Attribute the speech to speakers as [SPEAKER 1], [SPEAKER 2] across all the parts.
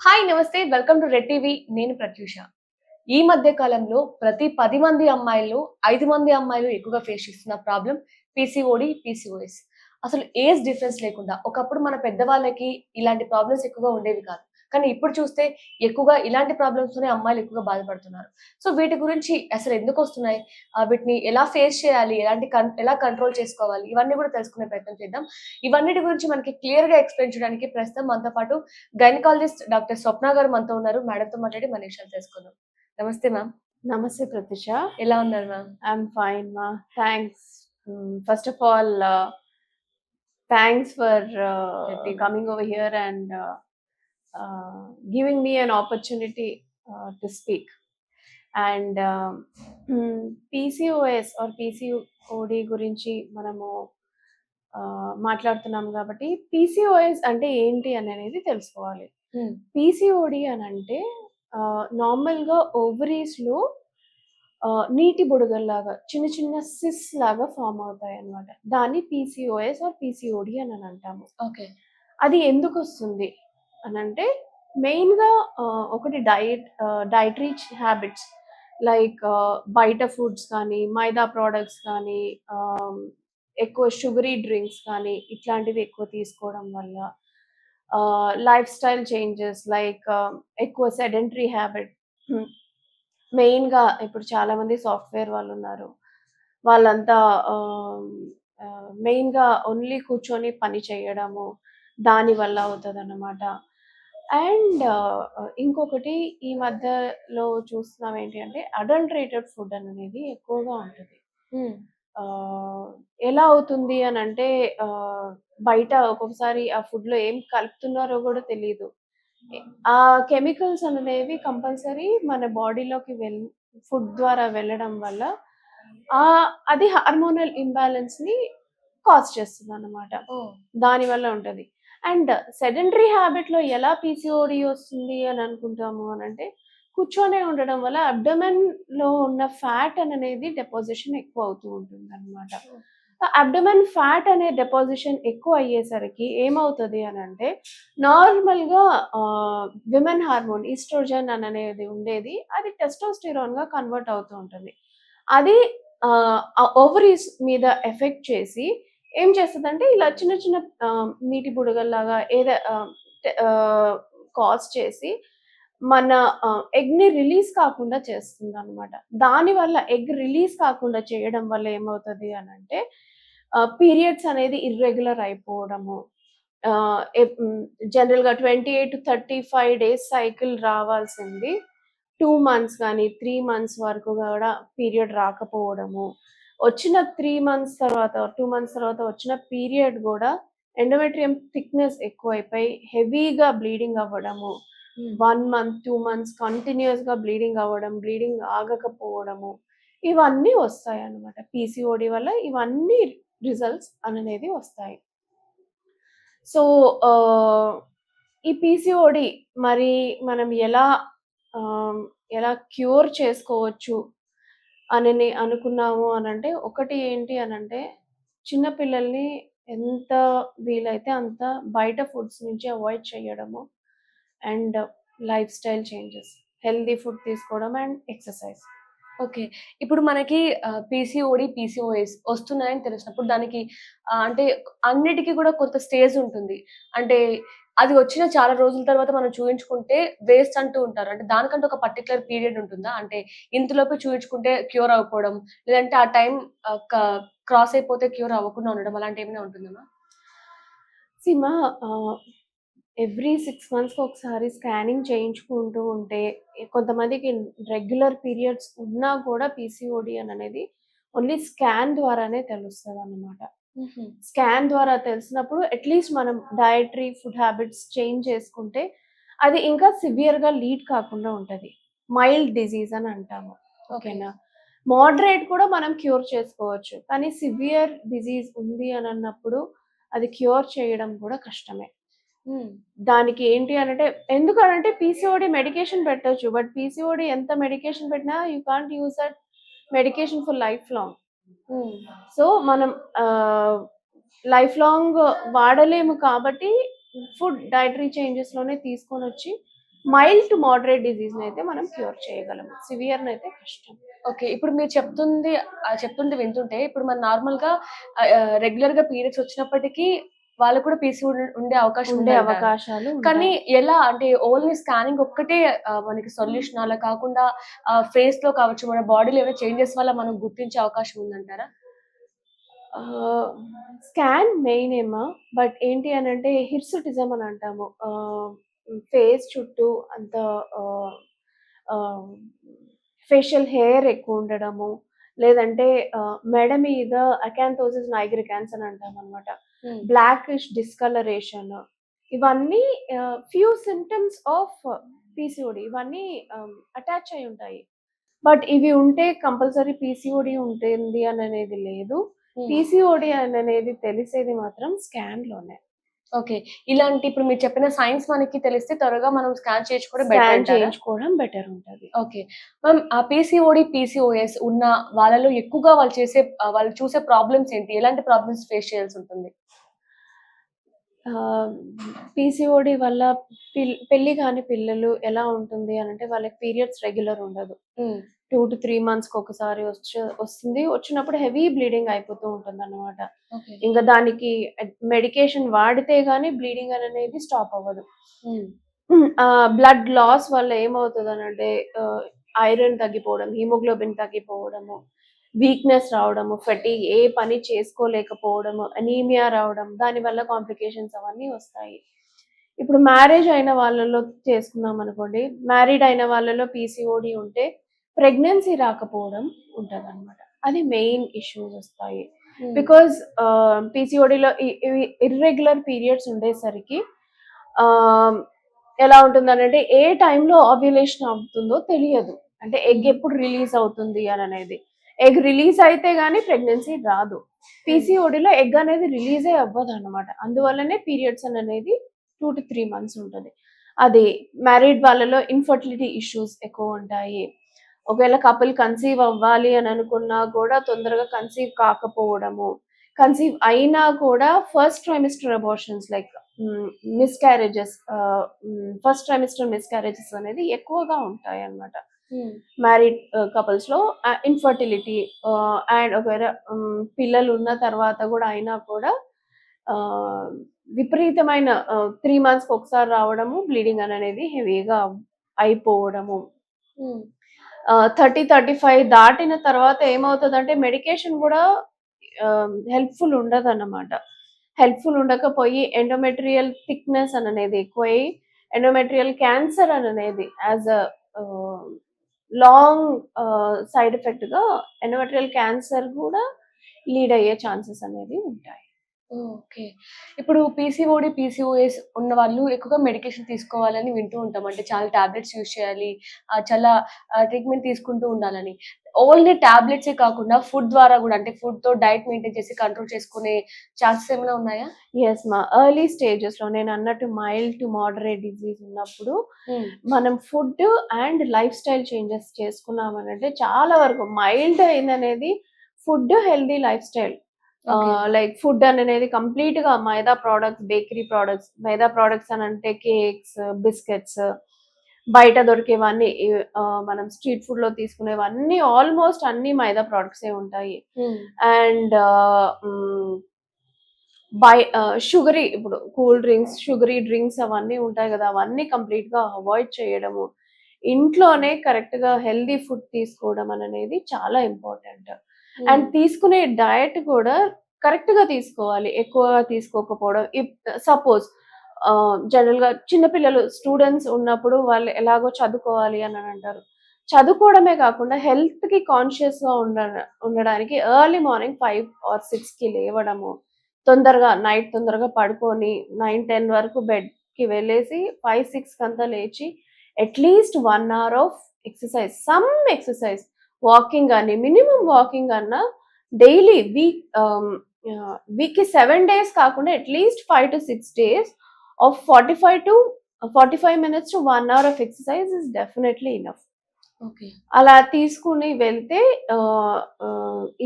[SPEAKER 1] Hi నమస్తే. Welcome to red TV. నేను ప్రత్యూష. ఈ మధ్య కాలంలో ప్రతి పది మంది అమ్మాయిలు ఐదు మంది అమ్మాయిలు ఎక్కువగా ఫేస్ చేస్తున్న ప్రాబ్లం పీసీఓడి పీసీఓఎస్ అసలు ఏజ్ డిఫరెన్స్ లేకుండా ఒకప్పుడు మన పెద్దవాళ్ళకి ఇలాంటి ప్రాబ్లమ్స్ ఎక్కువగా ఉండేవి కాదు. కానీ ఇప్పుడు చూస్తే ఎక్కువగా ఇలాంటి ప్రాబ్లమ్స్ తోనే అమ్మాయిలు ఎక్కువగా బాధపడుతున్నారు. సో వీటి గురించి అసలు ఎందుకు వస్తున్నాయి? ఆ, వీటిని ఎలా ఫేస్ చేయాలి? ఎలాంటి ఎలా కంట్రోల్ చేసుకోవాలి? ఇవన్నీ కూడా తెలుసుకునే ప్రయత్నం చేద్దాం. ఇవన్నిటి గురించి మనకి క్లియర్గా ఎక్స్ప్లెయిన్ చేయడానికి ప్రస్తుతం మనతో పాటు గైనకాలజిస్ట్ డాక్టర్ స్వప్న గారు మనతో ఉన్నారు. మేడం తో మాట్లాడి మన విషయాలు తెలుసుకుందాం. నమస్తే మ్యామ్
[SPEAKER 2] నమస్తే ప్రత్యూష
[SPEAKER 1] ఎలా ఉన్నారు మ్యామ్
[SPEAKER 2] ఐఎమ్ ఫైన్ మా thanks first of all thanks for. Coming over here and giving me an opportunity to speak and PCOS or PCOD గురించి మనము uh, మాట్లాడుతున్నాం కాబట్టి పీసీఓఎస్ అంటే ఏంటి అని అనేది తెలుసుకోవాలి. పీసీఓడి అని అంటే నార్మల్గా ఓవరీస్లో నీటి బుడగల్లాగా చిన్న చిన్న సిస్ లాగా ఫామ్ అవుతాయి అన్నమాట దాన్ని పీసీఓఎస్ ఆర్ పీసీఓడి అని అని అంటాము.
[SPEAKER 1] ఓకే.
[SPEAKER 2] అది ఎందుకు వస్తుంది? అని అంటే మెయిన్గా ఒకటి డైట్ డైటరీ హ్యాబిట్స్ లైక్ బయట ఫుడ్స్ కానీ మైదా ప్రోడక్ట్స్ కానీ ఎక్కువ షుగరీ డ్రింక్స్ కానీ ఇట్లాంటివి ఎక్కువ తీసుకోవడం వల్ల లైఫ్ స్టైల్ చేంజెస్ లైక్ ఎక్కువ సెడెంటరీ హ్యాబిట్ మెయిన్గా ఇప్పుడు చాలా మంది సాఫ్ట్వేర్ వాళ్ళు ఉన్నారు. వాళ్ళంతా మెయిన్గా ఓన్లీ కూర్చొని పని చేయడము దాని వల్ల అవుతుంది అన్నమాట అండ్ ఇంకొకటి ఈ మధ్యలో చూస్తున్నాం ఏంటి అంటే అడల్టరేటెడ్ ఫుడ్ అనేది ఎక్కువగా ఉంటుంది. ఎలా అవుతుంది అని అంటే బయట ఒక్కొక్కసారి ఆ ఫుడ్లో ఏం కలుపుతున్నారో కూడా తెలియదు ఆ కెమికల్స్ అనేవి కంపల్సరీ మన బాడీలోకి వెల్ ఫుడ్ ద్వారా వెళ్ళడం వల్ల ఆ అది హార్మోనల్ ఇంబ్యాలెన్స్ని కాజ్ చేస్తుంది అన్నమాట దాని వల్ల ఉంటది. అండ్ సెడెంటరీ హ్యాబిట్లో ఎలా పీసీఓడి వస్తుంది అని అనుకుంటాము అని అంటే కూర్చొనే ఉండడం వల్ల అబ్డమెన్లో ఉన్న ఫ్యాట్ అనేది డెపోజిషన్ ఎక్కువ అవుతూ ఉంటుంది అనమాట అబ్డమెన్ ఫ్యాట్ అనే డెపోజిషన్ ఎక్కువ అయ్యేసరికి ఏమవుతుంది అని అంటే నార్మల్గా విమెన్ హార్మోన్ ఈస్ట్రోజన్ అని అనేది ఉండేది అది టెస్టోస్టిరాన్గా కన్వర్ట్ అవుతూ ఉంటుంది. అది ఓవరీస్ మీద ఎఫెక్ట్ చేసి ఏం చేస్తుందంటే ఇలా చిన్న చిన్న నీటి బుడగల్లాగా ఏదో కాజ్ చేసి మన ఎగ్ని రిలీజ్ కాకుండా చేస్తుంది అనమాట దానివల్ల ఎగ్ రిలీజ్ కాకుండా చేయడం వల్ల ఏమవుతుంది అని అంటే పీరియడ్స్ అనేది ఇర్రెగ్యులర్ అయిపోవడము. జనరల్గా twenty eight to thirty five days cycle రావాల్సింది. టూ మంత్స్ కానీ త్రీ మంత్స్ వరకు కూడా పీరియడ్ రాకపోవడము. వచ్చిన త్రీ మంత్స్ తర్వాత టూ మంత్స్ తర్వాత వచ్చిన పీరియడ్ కూడా ఎండోమెట్రియం థిక్నెస్ ఎక్కువైపోయి హెవీగా బ్లీడింగ్ అవ్వడము వన్ మంత్ టూ మంత్స్ కంటిన్యూస్గా బ్లీడింగ్ అవ్వడం బ్లీడింగ్ ఆగకపోవడము ఇవన్నీ వస్తాయి అన్నమాట పీసీఓడి వల్ల ఇవన్నీ రిజల్ట్స్ అనేది వస్తాయి. సో ఈ పీసీఓడి మరి మనం ఎలా ఎలా క్యూర్ చేసుకోవచ్చు? అని అనుకున్నాము అని అంటే ఒకటి ఏంటి అని అంటే చిన్నపిల్లల్ని ఎంత వీలైతే అంత బయట ఫుడ్స్ నుంచి అవాయిడ్ చేయడము and lifestyle changes. Healthy food తీసుకోవడం అండ్ ఎక్సర్సైజ్.
[SPEAKER 1] ఓకే. ఇప్పుడు మనకి పీసీఓడి పీసీఓఎస్ వస్తున్నాయని తెలిసినప్పుడు దానికి అంటే అన్నిటికీ కూడా కొంత స్టేజ్ ఉంటుంది. అంటే అది వచ్చిన చాలా రోజుల తర్వాత మనం చూయించుకుంటే వేస్ట్ అంటూ ఉంటారు. అంటే దానికంటే ఒక పర్టికులర్ పీరియడ్ ఉంటుందా? అంటే ఇంతలోపే చూయించుకుంటే క్యూర్ అవ్వకపోవడం లేదంటే ఆ టైం క్రాస్ అయిపోతే క్యూర్ అవ్వకుండా ఉండడం అలాంటి ఏమైనా ఉంటుందమ్మా
[SPEAKER 2] సిమా ఎవ్రీ సిక్స్ మంత్స్కి ఒకసారి స్కానింగ్ చేయించుకుంటూ ఉంటే కొంతమందికి రెగ్యులర్ పీరియడ్స్ ఉన్నా కూడా పీసీఓడి అని అనేది ఓన్లీ స్కాన్ ద్వారానే తెలుస్తుంది అన్నమాట స్కాన్ ద్వారా తెలిసినప్పుడు అట్లీస్ట్ మనం డయటరీ ఫుడ్ హ్యాబిట్స్ చేంజ్ చేసుకుంటే అది ఇంకా సివియర్గా లీడ్ కాకుండా ఉంటుంది. మైల్డ్ డిజీజ్ అని అంటాము. ఓకేనా? మోడరేట్ కూడా మనం క్యూర్ చేసుకోవచ్చు. కానీ సివియర్ డిజీజ్ ఉంది అని అన్నప్పుడు అది క్యూర్ చేయడం కూడా కష్టమే. దానికి ఏంటి అనంటే ఎందుకనంటే పీసీఓడి మెడికేషన్ పెట్టొచ్చు. బట్ పీసీఓడి ఎంత మెడికేషన్ పెట్టినా you can't use that medication for lifelong. Hmm. So మనం లైఫ్ లాంగ్ వాడలేము కాబట్టి ఫుడ్ డైటరీ చేంజెస్లోనే తీసుకొని వచ్చి మైల్డ్ టు మోడరేట్ డిజీజ్ అయితే మనం క్యూర్ చేయగలము. సివియర్ అయితే కష్టం.
[SPEAKER 1] ఓకే ఇప్పుడు మీరు చెప్తుంది చెప్తుంది వింటుంటే ఇప్పుడు మన నార్మల్గా రెగ్యులర్గా పీరియడ్స్ వచ్చినప్పటికీ వాళ్ళకు కూడా పీసీ ఉండే అవకాశం
[SPEAKER 2] ఉండే అవకాశాలు.
[SPEAKER 1] కానీ ఎలా అంటే ఓన్లీ స్కానింగ్ ఒక్కటే మనకి సొల్యూషన్ అలా కాకుండా ఫేస్లో కావచ్చు మన బాడీలో ఏమైనా చేంజెస్ వల్ల మనం గుర్తించే అవకాశం ఉందంటారా?
[SPEAKER 2] స్కాన్ మెయిన్ ఏమో? బట్ ఏంటి అని అంటే హిర్సుటిజం అని అంటాము. ఫేస్ చుట్టూ అంత ఫేషియల్ హెయిర్ ఎక్కువ ఉండడము లేదంటే మెడ మీద అకాంతోసిస్ నైగ్రికాన్స్ అని అంటాం అనమాట బ్లాకిష్ డిస్కలరేషన్ ఇవన్నీ ఫ్యూ సిమ్టమ్స్ ఆఫ్ పీసీఓడి ఇవన్నీ అటాచ్ అయి ఉంటాయి. బట్ ఇవి ఉంటే కంపల్సరీ పీసీఓడి ఉంటుంది అని అనేది లేదు. పీసీఓడి అని అనేది తెలిసేది మాత్రం స్కాన్లోనే.
[SPEAKER 1] ఓకే. ఇలాంటి ఇప్పుడు మీరు చెప్పిన సైన్స్ మనకి తెలిస్తే త్వరగా మనం స్కాన్ చేయించుకోవడం
[SPEAKER 2] స్కాన్
[SPEAKER 1] బెటర్
[SPEAKER 2] చేయించుకోవడం బెటర్ ఉంటది.
[SPEAKER 1] ఓకే. మ్యామ్ ఆ పీసీఓడి పీసీఓఎస్ ఉన్న వాళ్ళలో ఎక్కువగా వాళ్ళు చేసే వాళ్ళు చూసే ప్రాబ్లమ్స్ ఏంటి? ఎలాంటి ప్రాబ్లమ్స్ ఫేస్ చేయాల్సి ఉంటుంది?
[SPEAKER 2] పీసీఓడి వల్ల పిల్- పెళ్ళి కాని పిల్లలు ఎలా ఉంటుంది అని అంటే వాళ్ళకి పీరియడ్స్ రెగ్యులర్ ఉండదు. టూ టు త్రీ మంత్స్కి ఒకసారి వచ్చి వస్తుంది. వచ్చినప్పుడు హెవీ బ్లీడింగ్ అయిపోతూ ఉంటుంది అనమాట ఇంకా దానికి మెడికేషన్ వాడితే గానీ బ్లీడింగ్ అనేది స్టాప్ అవ్వదు. బ్లడ్ లాస్ వల్ల ఏమవుతుంది అని అంటే ఐరన్ తగ్గిపోవడం హిమోగ్లోబిన్ తగ్గిపోవడము వీక్నెస్ రావడము ఫెటీ ఏ పని చేసుకోలేకపోవడము అనీమియా రావడం దాని వల్ల కాంప్లికేషన్స్ అవన్నీ వస్తాయి. ఇప్పుడు మ్యారేజ్ అయిన వాళ్ళలో చేసుకున్నాం అనుకోండి మ్యారీడ్ అయిన వాళ్ళలో పీసీఓడి ఉంటే ప్రెగ్నెన్సీ రాకపోవడం ఉంటుంది అనమాట అది మెయిన్ ఇష్యూస్ వస్తాయి. బికాజ్ పీసీఓడిలో ఇర్రెగ్యులర్ పీరియడ్స్ ఉండేసరికి ఆ, ఎలా ఉంటుందనంటే ఏ టైంలో ఆవ్యులేషన్ అవుతుందో తెలియదు. అంటే ఎగ్ ఎప్పుడు రిలీజ్ అవుతుంది అని అనేది. ఎగ్ రిలీజ్ అయితే గానీ ప్రెగ్నెన్సీ రాదు. పీసీఓడిలో ఎగ్ అనేది రిలీజే అవ్వదు అనమాట అందువల్లనే పీరియడ్స్ అనేది టూ టు త్రీ మంత్స్ ఉంటుంది. అది మ్యారీడ్ వాళ్ళలో ఇన్ఫర్టిలిటీ ఇష్యూస్ ఎక్కువ ఉంటాయి. ఒకవేళ కపుల్ కన్సీవ్ అవ్వాలి అని అనుకున్నా కూడా తొందరగా కన్సీవ్ కాకపోవడము. కన్సీవ్ అయినా కూడా first trimester abortions like miscarriages first trimester miscarriages అనేది ఎక్కువగా ఉంటాయి అన్నమాట మ్యారీడ్ కపుల్స్లో ఇన్ఫర్టిలిటీ అండ్ ఒకవేళ um, పిల్లలు ఉన్న తర్వాత కూడా అయినా కూడా ఆ, విపరీతమైన త్రీ మంత్స్కి ఒకసారి రావడము బ్లీడింగ్ అనేది హెవీగా అయిపోవడము. థర్టీ థర్టీ ఫైవ్ దాటిన తర్వాత ఏమవుతుందంటే మెడికేషన్ కూడా హెల్ప్ఫుల్ ఉండదు అన్నమాట హెల్ప్ఫుల్ ఉండకపోయి ఎండోమెట్రియల్ థిక్నెస్ అని అనేది ఎక్కువై ఎండోమెట్రియల్ క్యాన్సర్ అని అనేది యాజ్ అ లాంగ్ సైడ్ ఎఫెక్ట్గా ఎండోమెట్రియల్ క్యాన్సర్ కూడా లీడ్ అయ్యే ఛాన్సెస్ అనేది ఉంటాయి.
[SPEAKER 1] ఓకే. ఇప్పుడు పీసీఓడి పీసీఓఎస్ ఉన్న వాళ్ళు ఎక్కువగా మెడికేషన్ తీసుకోవాలని వింటూ ఉంటాం. అంటే చాలా టాబ్లెట్స్ యూజ్ చేయాలి చాలా ట్రీట్మెంట్ తీసుకుంటూ ఉండాలని. ఓన్లీ టాబ్లెట్సే కాకుండా ఫుడ్ ద్వారా కూడా అంటే ఫుడ్తో డైట్ మెయింటైన్ చేసి కంట్రోల్ చేసుకునే ఛాన్సెస్ ఏమైనా ఉన్నాయా?
[SPEAKER 2] ఎస్ మా ఎర్లీ స్టేజెస్లో నేను అన్నట్టు మైల్డ్ టు మోడరేట్ డిజీజ్ ఉన్నప్పుడు మనం food and life style changes చేసుకున్నామనంటే చాలా వరకు mild అయిందనేది food healthy lifestyle like food అనేది కంప్లీట్గా maida products bakery products maida products అని అంటే కేక్స్ బిస్కెట్స్ బయట దొరికేవన్నీ మనం స్ట్రీట్ ఫుడ్లో తీసుకునేవన్నీ ఆల్మోస్ట్ అన్ని మైదా ఏ ఉంటాయి. అండ్ బై షుగరీ ఇప్పుడు కూల్ డ్రింక్స్ షుగరీ డ్రింక్స్ అవన్నీ ఉంటాయి కదా అవన్నీ కంప్లీట్గా అవాయిడ్ చేయడము. ఇంట్లోనే కరెక్ట్గా హెల్దీ ఫుడ్ తీసుకోవడం అనేది చాలా ఇంపార్టెంట్ Hmm. అండ్ తీసుకునే డయట్ కూడా కరెక్ట్గా తీసుకోవాలి. ఎక్కువగా తీసుకోకపోవడం. సపోజ్ జనరల్గా చిన్నపిల్లలు స్టూడెంట్స్ ఉన్నప్పుడు వాళ్ళు ఎలాగో చదువుకోవాలి అని అంటారు. చదువుకోవడమే కాకుండా హెల్త్కి కాన్షియస్గా ఉండ ఉండడానికి ఎర్లీ మార్నింగ్ ఫైవ్ ఆర్ సిక్స్కి లేవడము తొందరగా నైట్ తొందరగా పడుకొని నైన్ టెన్ వరకు బెడ్కి వెళ్ళేసి ఫైవ్ సిక్స్ కంతా లేచి at least one hour of exercise some exercise walking కానీ మినిమం వాకింగ్ అన్నా డైలీ వీక్ వీక్కి సెవెన్ డేస్ కాకుండా at least five to six days of forty five to forty five minutes to one hour of exercise is definitely enough అలా తీసుకుని వెళ్తే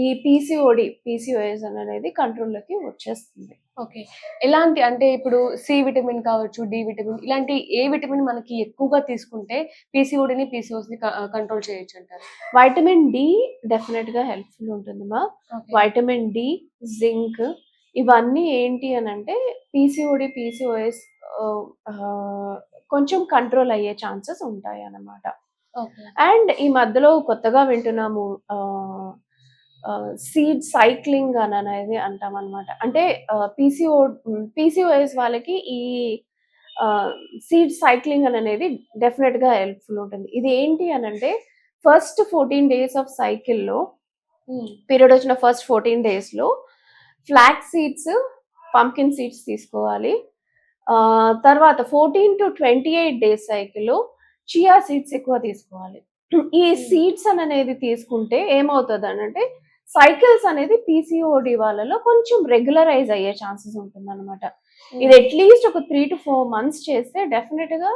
[SPEAKER 2] ఈ PCOD PCOS అనేది కంట్రోల్లోకి వచ్చేస్తుంది.
[SPEAKER 1] ఓకే. ఎలాంటి అంటే ఇప్పుడు సి విటమిన్ కావచ్చు డి విటమిన్ ఇలాంటి ఏ విటమిన్ మనకి ఎక్కువగా తీసుకుంటే పీసీఓడిని పీసీఓస్ని కంట్రోల్ చేయొచ్చు అంటారు?
[SPEAKER 2] వైటమిన్ డి డెఫినెట్గా హెల్ప్ఫుల్ ఉంటుంది మా. వైటమిన్ డి జింక్ ఇవన్నీ ఏంటి అని అంటే పీసీఓడి పీసీఓఎస్ కొంచెం కంట్రోల్ అయ్యే ఛాన్సెస్ ఉంటాయి అన్నమాట అండ్ ఈ మధ్యలో కొత్తగా వింటున్నాము సీడ్ సైక్లింగ్ అని అనేది అంటాం అనమాట అంటే పీసీఓ పీసీఓఎస్ వాళ్ళకి ఈ సీడ్ సైక్లింగ్ అని అనేది డెఫినెట్గా హెల్ప్ఫుల్ ఉంటుంది. ఇది ఏంటి అని అంటే ఫస్ట్ ఫోర్టీన్ డేస్ ఆఫ్ సైకిల్లో పీరియడ్ వచ్చిన ఫస్ట్ ఫోర్టీన్ డేస్లో ఫ్లాక్ సీడ్స్ పంకిన్ సీడ్స్ తీసుకోవాలి. తర్వాత fourteen to twenty eight days సైకిల్లో చియా సీడ్స్ ఎక్కువ తీసుకోవాలి. ఈ సీడ్స్ అనేది తీసుకుంటే ఏమవుతుంది అని అంటే సైకిల్స్ అనేది పీసీఓడి వాళ్ళలో కొంచెం రెగ్యులరైజ్ అయ్యే ఛాన్సెస్ ఉంటుంది అనమాట ఇది అట్లీస్ట్ ఒక త్రీ టు ఫోర్ మంత్స్ చేస్తే డెఫినెట్గా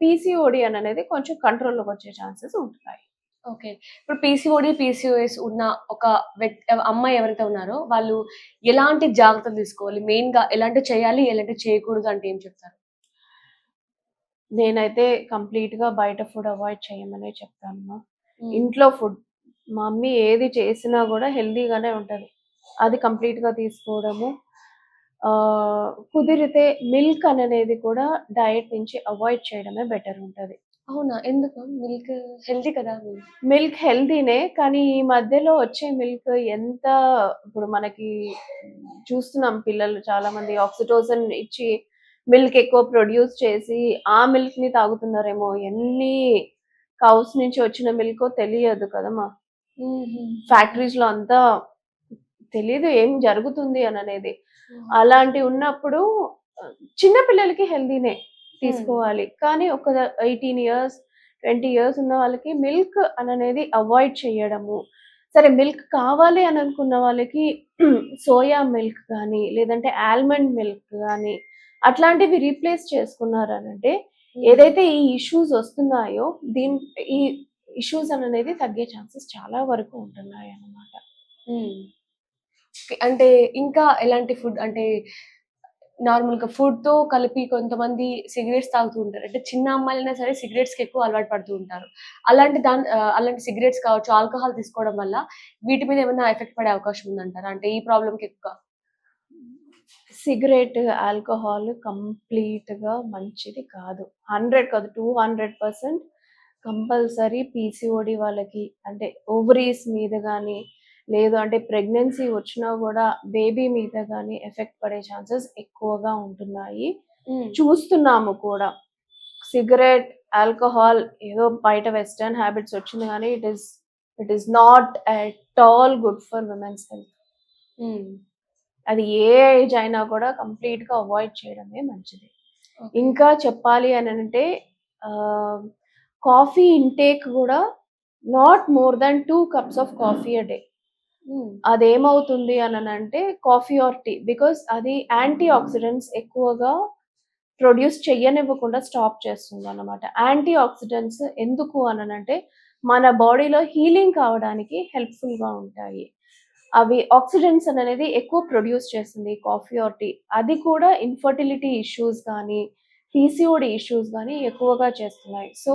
[SPEAKER 2] పీసీఓడి అని అనేది కొంచెం కంట్రోల్లోకి వచ్చే ఛాన్సెస్ ఉంటున్నాయి
[SPEAKER 1] ఓకే ఇప్పుడు పీసీఓడి పీసీఓఎస్ ఉన్న ఒక వ్యక్తి అమ్మాయి ఎవరైతే ఉన్నారో వాళ్ళు ఎలాంటి జాగ్రత్తలు తీసుకోవాలి? మెయిన్గా ఎలాంటి చేయాలి ఎలాంటి చేయకూడదు అంటే ఏం చెప్తారు?
[SPEAKER 2] నేనైతే కంప్లీట్గా బయట ఫుడ్ అవాయిడ్ చేయమనే చెప్తాను ఇంట్లో ఫుడ్ మమ్మీ ఏది చేసినా కూడా హెల్దీగానే ఉంటుంది. అది complete గా తీసుకోవడము కుదిరితే మిల్క్ అనేది కూడా డయట్ నుంచి అవాయిడ్ చేయడమే బెటర్ ఉంటుంది.
[SPEAKER 1] అవునా? ఎందుకు? మిల్క్ హెల్దీ కదా.
[SPEAKER 2] మిల్క్ హెల్దీనే కానీ ఈ మధ్యలో వచ్చే మిల్క్ ఎంత ఇప్పుడు మనకి చూస్తున్నాం పిల్లలు చాలా మంది ఆక్సిటోసన్ ఇచ్చి మిల్క్ ఎక్కువ ప్రొడ్యూస్ చేసి ఆ మిల్క్ని తాగుతున్నారేమో ఎన్ని కౌస్ నుంచి వచ్చిన మిల్క్ తెలియదు కదమ్మా. ఫ్యాక్టరీస్లో అంతా తెలీదు ఏం జరుగుతుంది అని అనేది. అలాంటి ఉన్నప్పుడు చిన్న పిల్లలకి హెల్దీనే తీసుకోవాలి. కానీ ఒక ఎయిటీన్ ఇయర్స్ ట్వంటీ ఇయర్స్ ఉన్న వాళ్ళకి మిల్క్ అనేది అవాయిడ్ చేయడము. సరే మిల్క్ కావాలి అని అనుకున్న వాళ్ళకి సోయా మిల్క్ కానీ లేదంటే ఆల్మండ్ మిల్క్ కానీ అట్లాంటివి రీప్లేస్ చేసుకున్నారు అని అంటే ఏదైతే ఈ ఇష్యూస్ వస్తున్నాయో దీని ఈ ఇష్యూస్ అనేది తగ్గే ఛాన్సెస్ చాలా వరకు ఉంటున్నాయి అన్నమాట.
[SPEAKER 1] ఓకే. అంటే ఇంకా ఎలాంటి ఫుడ్ అంటే నార్మల్గా ఫుడ్తో కలిపి కొంతమంది సిగరెట్స్ తాగుతూ ఉంటారు. అంటే చిన్న అమ్మాయిలైనా సరే సిగరెట్స్కి ఎక్కువ అలవాటు పడుతూ ఉంటారు. అలాంటి దాని అలాంటి సిగరెట్స్ కావచ్చు ఆల్కహాల్ తీసుకోవడం వల్ల వీటి మీద ఏమైనా ఎఫెక్ట్ పడే అవకాశం ఉందంటారా? అంటే ఈ ప్రాబ్లమ్కి ఎక్కువ
[SPEAKER 2] సిగరెట్ ఆల్కహాల్ కంప్లీట్గా మంచిది కాదు. హండ్రెడ్ కాదు two hundred percent compulsory PCOD వాళ్ళకి. అంటే ఓవరీస్ మీద కానీ లేదు అంటే ప్రెగ్నెన్సీ వచ్చినా కూడా బేబీ మీద కానీ ఎఫెక్ట్ పడే ఛాన్సెస్ ఎక్కువగా ఉంటున్నాయి. చూస్తున్నాము కూడా. సిగరెట్ ఆల్కహాల్ ఏదో బయట వెస్టర్న్ హ్యాబిట్స్ వచ్చింది కానీ it is it is not at all good for women's health. అది ఏ ఏజ్ అయినా కూడా కంప్లీట్గా అవాయిడ్ చేయడమే మంచిది. ఇంకా చెప్పాలి అని అంటే కాఫీ ఇంటేక్ కూడా not more than two cups of coffee a day. అదేమవుతుంది అని అంటే కాఫీ ఆర్ టీ బికాస్ అది యాంటీ ఆక్సిడెంట్స్ ఎక్కువగా ప్రొడ్యూస్ చెయ్యనివ్వకుండా స్టాప్ చేస్తుంది అన్నమాట యాంటీ ఆక్సిడెంట్స్ ఎందుకు అని అంటే మన బాడీలో హీలింగ్ కావడానికి helpful గా ఉంటాయి అవి ఆక్సిడెంట్స్ అనేది ఎక్కువ ప్రొడ్యూస్ చేస్తుంది కాఫీ ఆర్ టీ. అది కూడా ఇన్ఫర్టిలిటీ ఇష్యూస్ కానీ పీసీఓడి ఇష్యూస్ కానీ ఎక్కువగా చేస్తున్నాయి. So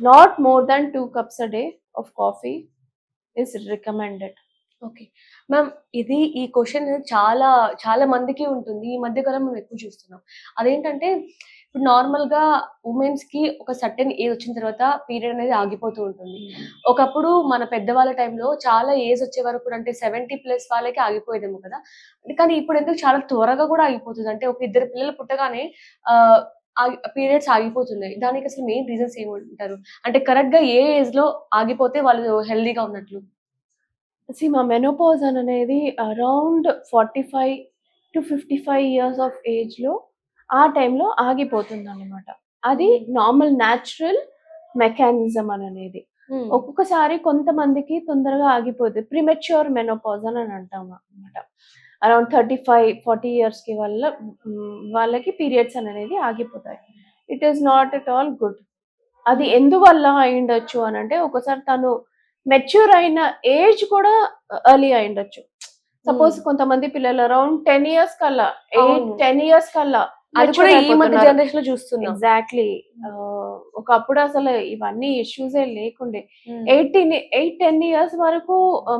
[SPEAKER 2] not more than two cups a day of coffee is recommended
[SPEAKER 1] okay ma'am ఇది ఈ క్వశ్చన్ చాలా చాలా మందికి ఉంటుంది. ఈ మధ్య కాలం మేము ఎక్కువ చూస్తున్నాం. అదేంటంటే ఇప్పుడు నార్మల్గా ఉమెన్స్కి ఒక సర్టెన్ ఏజ్ వచ్చిన తర్వాత పీరియడ్ అనేది ఆగిపోతూ ఉంటుంది. ఒకప్పుడు మన పెద్దవాళ్ళ టైంలో చాలా ఏజ్ వచ్చే వరకు అంటే సెవెంటీ ప్లస్ వాళ్ళకి ఆగిపోయేదేమో కదా. కానీ ఇప్పుడు ఎందుకు చాలా త్వరగా కూడా ఆగిపోతుంది. అంటే ఒక ఇద్దరు పిల్లలు పుట్టగానే ఆ పీరియడ్స్ ఆగిపోతున్నాయి. దానికి అసలు మెయిన్ రీజన్స్ ఏమంటారు? అంటే కరెక్ట్గా ఏ ఏజ్లో ఆగిపోతే వాళ్ళు హెల్దీగా ఉన్నట్లు?
[SPEAKER 2] మా మెనోపాజ్ అనేది around forty five to fifty five years of ఏజ్లో ఆ టైంలో ఆగిపోతుంది అనమాట అది నార్మల్ న్యాచురల్ మెకానిజం అని అనేది. ఒక్కొక్కసారి కొంతమందికి తొందరగా ఆగిపోతుంది ప్రిమెచ్యూర్ మెనోపాజ్ అని అంటాం అనమాట అరౌండ్ థర్టీ ఫైవ్ ఫార్టీ ఇయర్స్కి వల్ల వాళ్ళకి పీరియడ్స్ అనేది ఆగిపోతాయి. It is not at all good. అది ఎందువల్ల అయిండొచ్చు అని అంటే ఒకసారి తను మెచ్యూర్ అయిన ఏజ్ కూడా ఎర్లీ అయిండొచ్చు. సపోజ్ కొంతమంది పిల్లలు అరౌండ్ టెన్ ఇయర్స్ కల్లా ఎయిట్. టెన్ ఇయర్స్ కల్లా
[SPEAKER 1] అది కూడా ఈ మధ్య జనరేషన్లో చూస్తున్నాం.
[SPEAKER 2] ఎగ్జాక్ట్లీ ఒకప్పుడు అసలు ఇవన్నీ ఇష్యూసే లేకుండే. ఎయిటీన్ ఎయిట్ టెన్ ఇయర్స్ వరకు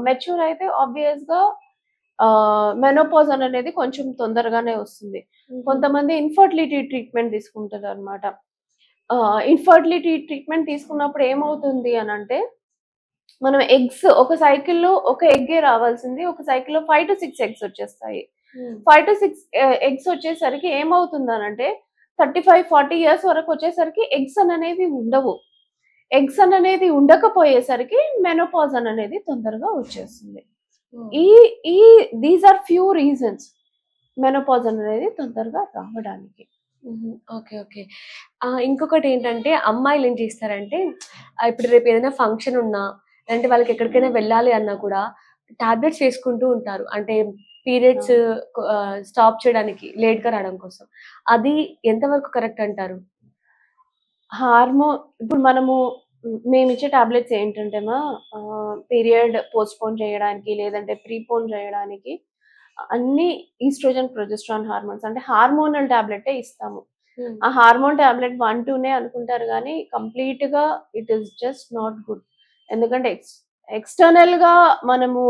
[SPEAKER 2] మెచ్యూర్ అయితే ఆబ్వియస్గా మెనోపాజ్ అనేది కొంచెం తొందరగానే వస్తుంది. కొంతమంది ఇన్ఫర్టిలిటీ ట్రీట్మెంట్ తీసుకుంటారు అనమాట ఇన్ఫర్టిలిటీ ట్రీట్మెంట్ తీసుకున్నప్పుడు ఏమవుతుంది అని అంటే మనం ఎగ్స్ ఒక సైకిల్లో ఒక ఎగ్గే రావాల్సింది ఒక సైకిల్లో ఫైవ్ టు సిక్స్ ఎగ్స్ వచ్చేస్తాయి. ఫైవ్ టు సిక్స్ ఎగ్స్ వచ్చేసరికి ఏమవుతుంది అని అంటే థర్టీ ఫైవ్ ఫార్టీ ఇయర్స్ వరకు వచ్చేసరికి ఎగ్స్ అనేవి ఉండవు. ఎగ్స్ అనేది ఉండకపోయేసరికి మెనోపాజ్ అనేది తొందరగా వచ్చేస్తుంది. ఈ ఈ these are few reasons menopause అనేది తొందరగా రావడానికి.
[SPEAKER 1] ఓకే ఓకే ఇంకొకటి ఏంటంటే అమ్మాయిలు ఏం చేస్తారంటే ఇప్పుడు రేపు ఏదైనా ఫంక్షన్ ఉన్నా అంటే వాళ్ళకి ఎక్కడికైనా వెళ్ళాలి అన్నా కూడా టాబ్లెట్స్ వేసుకుంటూ ఉంటారు. అంటే పీరియడ్స్ స్టాప్ చేయడానికి లేట్గా రావడం కోసం. అది ఎంతవరకు కరెక్ట్ అంటారు?
[SPEAKER 2] హార్మోన్ ఇప్పుడు మనము మేము ఇచ్చే టాబ్లెట్స్ ఏంటంటే మా పీరియడ్ పోస్ట్పోన్ చేయడానికి లేదంటే ప్రీపోన్ చేయడానికి అన్ని ఈస్ట్రోజన్ ప్రొజెస్ట్రాన్ హార్మోన్స్ అంటే హార్మోనల్ టాబ్లెటే ఇస్తాము. ఆ హార్మోన్ టాబ్లెట్ వన్ టూనే అనుకుంటారు కానీ కంప్లీట్గా it is just not good. ఎందుకంటే ఎక్స్ ఎక్స్టర్నల్గా మనము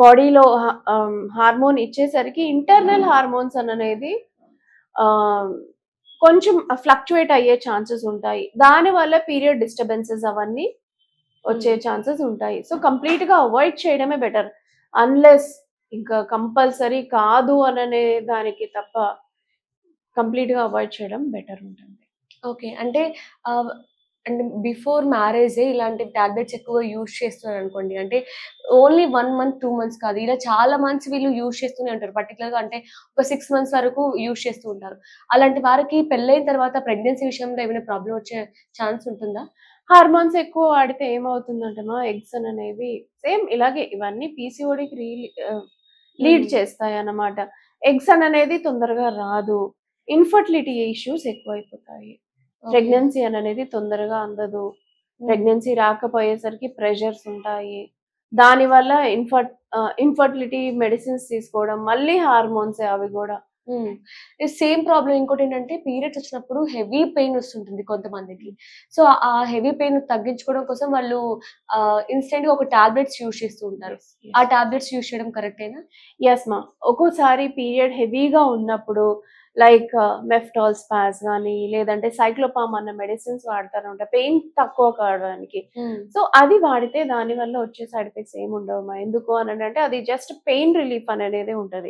[SPEAKER 2] బాడీలో హార్మోన్ ఇచ్చేసరికి ఇంటర్నల్ హార్మోన్స్ అనేది కొంచెం ఫ్లక్చువేట్ అయ్యే ఛాన్సెస్ ఉంటాయి. దాని వల్ల పీరియడ్ డిస్టర్బెన్సెస్ అవన్నీ వచ్చే
[SPEAKER 1] Hmm.
[SPEAKER 2] ఛాన్సెస్ ఉంటాయి. సో కంప్లీట్గా అవాయిడ్ చేయడమే బెటర్ అన్లెస్ ఇంకా కంపల్సరీ కాదు అననే దానికి తప్ప కంప్లీట్గా అవాయిడ్ చేయడం బెటర్ ఉంటుంది.
[SPEAKER 1] ఓకే అంటే అంటే బిఫోర్ మ్యారేజ్ ఇలాంటి టాబ్లెట్స్ ఎక్కువ యూజ్ చేస్తున్నారు అనుకోండి. అంటే only one month two months కాదు. ఇలా చాలా మంత్స్ వీళ్ళు యూజ్ చేస్తూనే ఉంటారు. పర్టికులర్గా అంటే ఒక సిక్స్ మంత్స్ వరకు యూజ్ చేస్తూ ఉంటారు. అలాంటి వారికి పెళ్ళైన తర్వాత ప్రెగ్నెన్సీ విషయంలో ఏమైనా ప్రాబ్లం వచ్చే ఛాన్స్ ఉంటుందా?
[SPEAKER 2] హార్మోన్స్ ఎక్కువ వాడితే ఏమవుతుందంటే మా ఎగ్స్ అనేవి సేమ్ ఇలాగే ఇవన్నీ పీసీఓడికి లీడ్
[SPEAKER 1] Hmm.
[SPEAKER 2] చేస్తాయి అన్నమాట ఎగ్స్ అనేది తొందరగా రాదు. Infertility issues ఎక్కువైపోతాయి. ప్రెగ్నెన్సీ అనేది తొందరగా అందదు. ప్రెగ్నెన్సీ రాకపోయేసరికి ప్రెషర్స్ ఉంటాయి. దానివల్ల ఇన్ఫర్ట్ ఇన్ఫర్టిలిటీ మెడిసిన్స్ తీసుకోవడం మళ్ళీ హార్మోన్స్ అవి కూడా.
[SPEAKER 1] సేమ్ ప్రాబ్లం ఇంకోటి ఏంటంటే పీరియడ్స్ వచ్చినప్పుడు హెవీ పెయిన్ వస్తుంటుంది కొంతమందికి. సో ఆ హెవీ పెయిన్ తగ్గించుకోవడం కోసం వాళ్ళు ఇన్స్టెంట్గా ఒక టాబ్లెట్స్ యూజ్ చేస్తూ ఉంటారు. ఆ టాబ్లెట్స్ యూజ్ చేయడం కరెక్టేనా?
[SPEAKER 2] ఎస్ మా ఒక్కోసారి పీరియడ్ హెవీగా ఉన్నప్పుడు లైక్ మెఫ్టాల్ స్పాస్ కానీ లేదంటే సైక్లోపామ్ అన్న మెడిసిన్స్ వాడతారు పెయిన్ తక్కువ కావడానికి. సో అది వాడితే దాని వల్ల వచ్చే సైడ్ ఎఫెక్ట్స్ ఏమి ఉండవు ఎందుకు అని అంటే అది జస్ట్ పెయిన్ రిలీఫ్ అనేది ఉంటది.